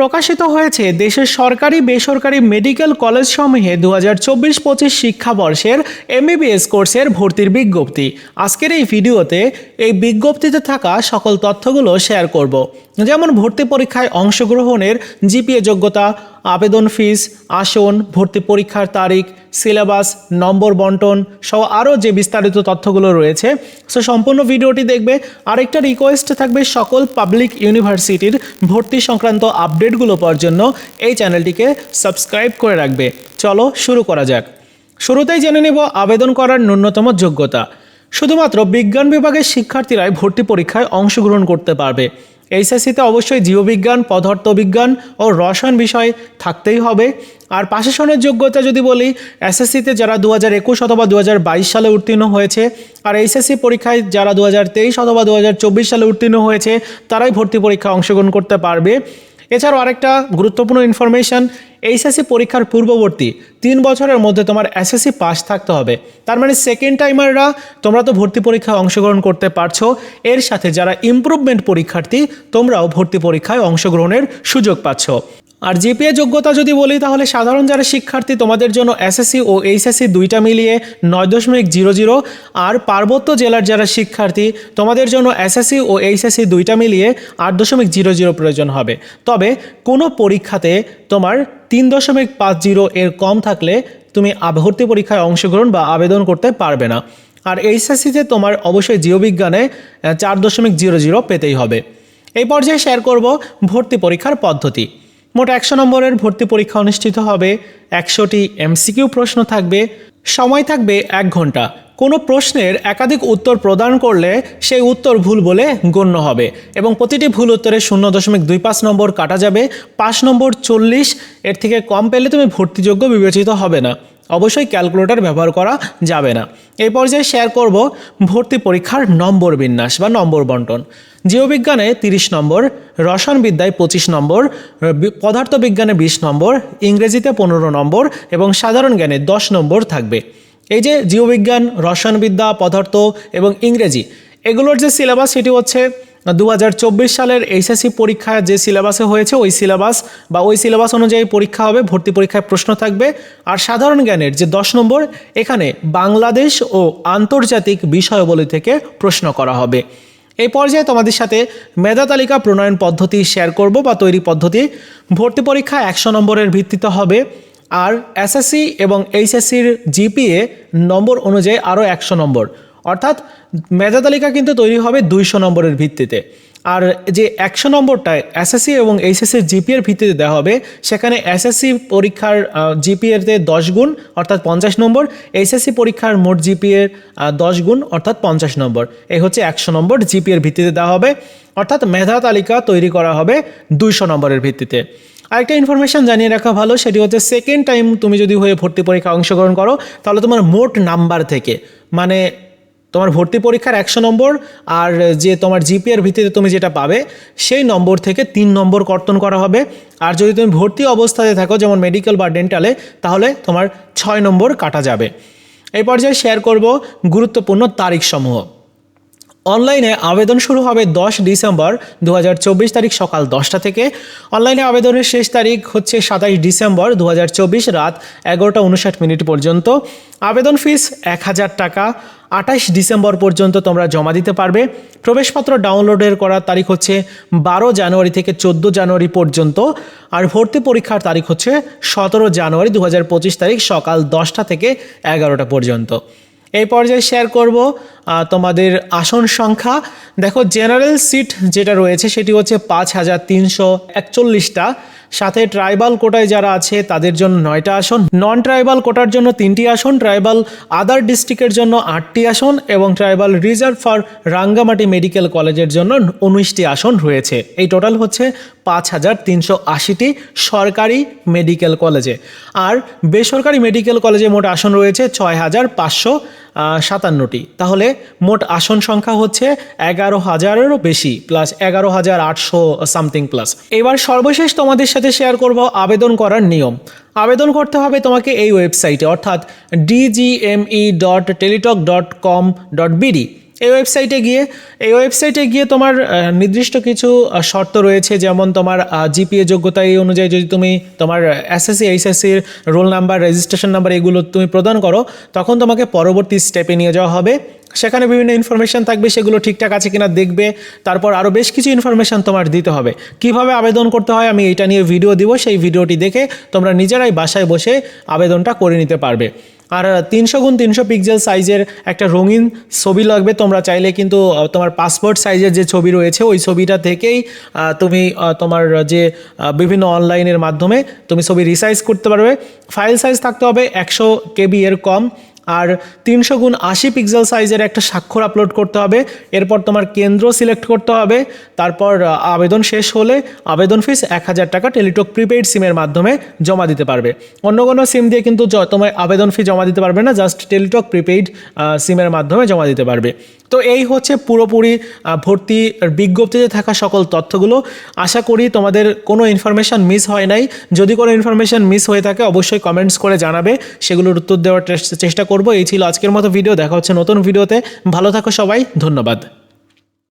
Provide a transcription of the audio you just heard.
প্রকাশিত হয়েছে দেশের সরকারি, বেসরকারি মেডিকেল কলেজ সমূহে দু হাজার চব্বিশ পঁচিশ শিক্ষাবর্ষের এমবিবিএস কোর্সের ভর্তির বিজ্ঞপ্তি। আজকের এই ভিডিওতে এই বিজ্ঞপ্তিতে থাকা সকল তথ্যগুলো শেয়ার করব। যেমন ভর্তি পরীক্ষায় অংশগ্রহণের জিপিএ যোগ্যতা, আবেদন ফিস, আসন, ভর্তি পরীক্ষার তারিখ সিলেবাস, নম্বর বন্টন সহ আরও যে বিস্তারিত তথ্যগুলো রয়েছে, সো সম্পূর্ণ ভিডিওটি দেখবে। আরেকটা রিকোয়েস্ট থাকবে সকল পাবলিক ইউনিভার্সিটির ভর্তি সংক্রান্ত আপডেটগুলো পাওয়ার জন্য। এই চ্যানেলটিকে সাবস্ক্রাইব করে রাখবে। চলো শুরু করা যাক। শুরুতেই জেনে নেব আবেদন করার ন্যূনতম যোগ্যতা। শুধুমাত্র বিজ্ঞান বিভাগের শিক্ষার্থীরাই ভর্তি পরীক্ষায় অংশগ্রহণ করতে পারবে। এইচএসসিতে অবশ্যই জীববিজ্ঞান, পদার্থবিজ্ঞান ও রসায়ন বিষয় থাকতেই হবে। আর প্রশাসনের যোগ্যতা যদি বলি, এসএসসিতে যারা দু হাজার একুশ অথবা দু হাজার বাইশ সালে উত্তীর্ণ হয়েছে, আর এইচএসসি পরীক্ষায় যারা দু হাজার তেইশ অথবা দু হাজার চব্বিশ সালে উত্তীর্ণ হয়েছে, তারাই ভর্তি পরীক্ষায় অংশগ্রহণ করতে পারবে। এছাড়াও আরেকটা গুরুত্বপূর্ণ ইনফরমেশান এইচএসসি পরীক্ষার পূর্ববর্তী তিন বছরের মধ্যে তোমার এসএসসি পাস থাকতে হবে। তার মানে সেকেন্ড টাইমাররা তোমরা তো ভর্তি পরীক্ষায় অংশগ্রহণ করতে পারছ। এর সাথে যারা ইমপ্রুভমেন্ট পরীক্ষার্থী তোমরাও ভর্তি পরীক্ষায় অংশগ্রহণের সুযোগ পাচ্ছ। আর জিপিএ যোগ্যতা যদি বলি, তাহলে সাধারণ যারা শিক্ষার্থী, তোমাদের জন্য এসএসসি ও এইচএসসি দুইটা মিলিয়ে নয় দশমিক জিরো জিরো। আর পার্বত্য জেলার যারা শিক্ষার্থী, তোমাদের জন্য এসএসসি ও এইচএসসি দুইটা মিলিয়ে আট দশমিক জিরো জিরো প্রয়োজন হবে। তবে কোনো পরীক্ষাতে তোমার তিন দশমিক পাঁচ জিরো এর কম থাকলে তুমি ভর্তি পরীক্ষায় অংশগ্রহণ বা আবেদন করতে পারবে না। আর এইচএসসিতে তোমার অবশ্যই জীববিজ্ঞানে চার দশমিক জিরো জিরো পেতেই হবে। এই পর্যায়ে শেয়ার করব ভর্তি পরীক্ষার পদ্ধতি। মোট একশো নম্বরের ভর্তি পরীক্ষা অনুষ্ঠিত হবে। একশোটি এমসিকিউ প্রশ্ন থাকবে। সময় থাকবে এক ঘণ্টা। কোনো প্রশ্নের একাধিক উত্তর প্রদান করলে সেই উত্তর ভুল বলে গণ্য হবে এবং প্রতিটি ভুল উত্তরে শূন্য দশমিক দুই পাঁচ নম্বর কাটা যাবে। পাঁচ নম্বর চল্লিশ, এর থেকে কম পেলে তুমি ভর্তিযোগ্য বিবেচিত হবে না। অবশ্যই ক্যালকুলেটর ব্যবহার করা যাবে না। এই পর্যায়ে শেয়ার করব ভর্তি পরীক্ষার নম্বর বিন্যাস বা নম্বর বন্টন। জীববিজ্ঞানে তিরিশ নম্বর, রসায়নবিদ্যায় পঁচিশ নম্বর, বি- পদার্থবিজ্ঞানে বিশ নম্বর, ইংরেজিতে পনেরো নম্বর এবং সাধারণ জ্ঞানে দশ নম্বর থাকবে। এই যে জীববিজ্ঞান, রসায়নবিদ্যা, পদার্থ এবং ইংরেজি, এগুলোর যে সিলেবাস সেটি হচ্ছে দু হাজার চব্বিশ সালের এইচএসসি পরীক্ষা যে সিলেবাসে হয়েছে, ওই সিলেবাস বা ওই সিলেবাস অনুযায়ী পরীক্ষা হবে, ভর্তি পরীক্ষায় প্রশ্ন থাকবে। আর সাধারণ জ্ঞানের যে দশ নম্বর, এখানে বাংলাদেশ ও আন্তর্জাতিক বিষয়াবলী থেকে প্রশ্ন করা হবে। এই পর্যায়ে তোমাদের সাথে মেধা তালিকা প্রণয়ন পদ্ধতি শেয়ার করব বা তৈরি পদ্ধতি। ভর্তি পরীক্ষা একশো নম্বরের ভিত্তিতে হবে। আর এসএসসি এবং এইচএসসির জিপিএ নম্বর অনুযায়ী আরও একশো নম্বর। অর্থাৎ মেধা তালিকা কিন্তু তৈরি হবে দুইশো নম্বরের ভিত্তিতে। আর যে একশো নম্বরটায় এসএসসি এবং এইচএসসির জিপিএর ভিত্তিতে দেওয়া হবে, সেখানে এসএসসি পরীক্ষার জিপিএতে দশ গুণ, অর্থাৎ পঞ্চাশ নম্বর। এইচএসসি পরীক্ষার মোট জিপিএর দশ গুণ, অর্থাৎ পঞ্চাশ নম্বর। এই হচ্ছে একশো নম্বর জিপিএর ভিত্তিতে দেওয়া হবে। অর্থাৎ মেধা তালিকা তৈরি করা হবে দুইশো নম্বরের ভিত্তিতে। আরেকটা ইনফরমেশন জানিয়ে রাখা ভালো, সেটি হচ্ছে সেকেন্ড টাইম তুমি যদি হয়ে ভর্তি পরীক্ষা অংশগ্রহণ করো, তাহলে তোমার মোট নাম্বার থেকে মানে তোমার ভর্তি পরীক্ষার একশো নম্বর আর যে তোমার জিপিএর ভিত্তিতে তুমি যেটা পাবে, সেই নম্বর থেকে তিন নম্বর কর্তন করা হবে। আর যদি তুমি ভর্তি অবস্থাতে থাকো, যেমন মেডিকেল বা ডেন্টালে তাহলে তোমার ছয় নম্বর কাটা যাবে। এই পর্যায়ে শেয়ার করব গুরুত্বপূর্ণ তারিখসমূহ। অনলাইনে আবেদন শুরু হবে দশ ডিসেম্বর দু হাজার চব্বিশ তারিখ সকাল দশটা থেকে। অনলাইনে আবেদনের শেষ তারিখ হচ্ছে সাতাইশ ডিসেম্বর দু হাজার চব্বিশ রাত এগারোটা উনষাট মিনিট পর্যন্ত। আবেদন ফিস এক হাজার টাকা। আঠাশ ডিসেম্বর পর্যন্ত তোমরা জমা দিতে পারবে। প্রবেশপত্র ডাউনলোডের করার তারিখ হচ্ছে বারো জানুয়ারি থেকে চোদ্দ জানুয়ারি পর্যন্ত। আর ভর্তি পরীক্ষার তারিখ হচ্ছে সতেরো জানুয়ারি দু হাজার পঁচিশ তারিখ সকাল দশটা থেকে এগারোটা পর্যন্ত। এই পর্যায়ে শেয়ার করব। তোমাদের আসন সংখ্যা। দেখো জেনারেল সিট যেটা রয়েছে, সেটি হচ্ছে পাঁচ হাজার তিনশো একচল্লিশটা। সাথে ট্রাইবাল কোটায় যারা আছে, তাদের জন্য নয়টা আসন। নন ট্রাইবাল কোটার জন্য তিনটি আসন ট্রাইবাল আদার ডিস্ট্রিক্টের জন্য আটটি আসন এবং tribal reserve for Rangamati medical কলেজের জন্য উনিশটি আসন রয়েছে। এই টোটাল হচ্ছে পাঁচ হাজার তিনশো আশিটি সরকারি মেডিকেল কলেজে আর বেসরকারি মেডিকেল কলেজে মোট আসন রয়েছে ছয় হাজার পাঁচশো সাতান্নটি। তাহলে মোট আসন সংখ্যা হচ্ছে এগারো হাজারেরও বেশি প্লাস এগারো হাজার আটশো সামথিং প্লাস এবার সর্বশেষ তোমাদের সাথে শেয়ার করব আবেদন করার নিয়ম। আবেদন করতে হবে তোমাকে এই ওয়েবসাইটে অর্থাৎ DGME dot Teletalk dot com dot BD এই ওয়েবসাইটে গিয়ে, এই ওয়েবসাইটে গিয়ে তোমার নির্দিষ্ট কিছু শর্ত রয়েছে, যেমন তোমার জিপিএ যোগ্যতা এই অনুযায়ী যদি তুমি তোমার এসএসসি এইচএসসির রোল নাম্বার রেজিস্ট্রেশন নাম্বার এগুলো তুমি প্রদান করো, তখন তোমাকে পরবর্তী স্টেপে নিয়ে যাওয়া হবে। সেখানে বিভিন্ন ইনফরমেশন থাকবে, সেগুলো ঠিকঠাক আছে কিনা দেখবে, তারপর আরও বেশ কিছু ইনফরমেশন তোমার দিতে হবে। কীভাবে আবেদন করতে হয়, আমি এটা নিয়ে ভিডিও দিব, সেই ভিডিওটি দেখে তোমরা নিজেরাই বাসায় বসে আবেদনটা করে নিতে পারবে। আর তিনশো গুণ তিনশো পিক্সেল সাইজের একটা রঙিন ছবি লাগবে তোমরা চাইলে কিন্তু তোমার পাসপোর্ট সাইজের যে ছবি রয়েছে, ওই ছবিটা থেকেই তুমি তোমার যে বিভিন্ন অনলাইনের মাধ্যমে তুমি ছবি রিসাইজ করতে পারবে। ফাইল সাইজ থাকতে হবে একশো কেবি এর কম। আর তিনশো গুণ আশি পিক্সেল সাইজের একটা স্বাক্ষর আপলোড করতে হবে। এরপর তোমার কেন্দ্র সিলেক্ট করতে হবে। তারপর আবেদন শেষ হলে আবেদন ফিস এক হাজার টাকা টেলিটক প্রিপেইড সিমের মাধ্যমে জমা দিতে পারবে। অন্য কোনো সিম দিয়ে কিন্তু তোমার আবেদন ফি জমা দিতে পারবে না জাস্ট টেলিটক প্রিপেইড সিমের মাধ্যমে জমা দিতে পারবে। তো এই হচ্ছে পুরোপুরি ভর্তি বিজ্ঞপ্তিতে থাকা সকল তথ্যগুলো। আশা করি তোমাদের কোনো ইনফরমেশান মিস হয় নাই। যদি কোনো ইনফরমেশান মিস হয়ে থাকে, অবশ্যই কমেন্টস করে জানাবে। সেগুলোর উত্তর দেওয়ার চেষ্টা করব। এই ছিল আজকের মতো ভিডিও দেখা হচ্ছে নতুন ভিডিওতে ভালো থাকো সবাই। ধন্যবাদ।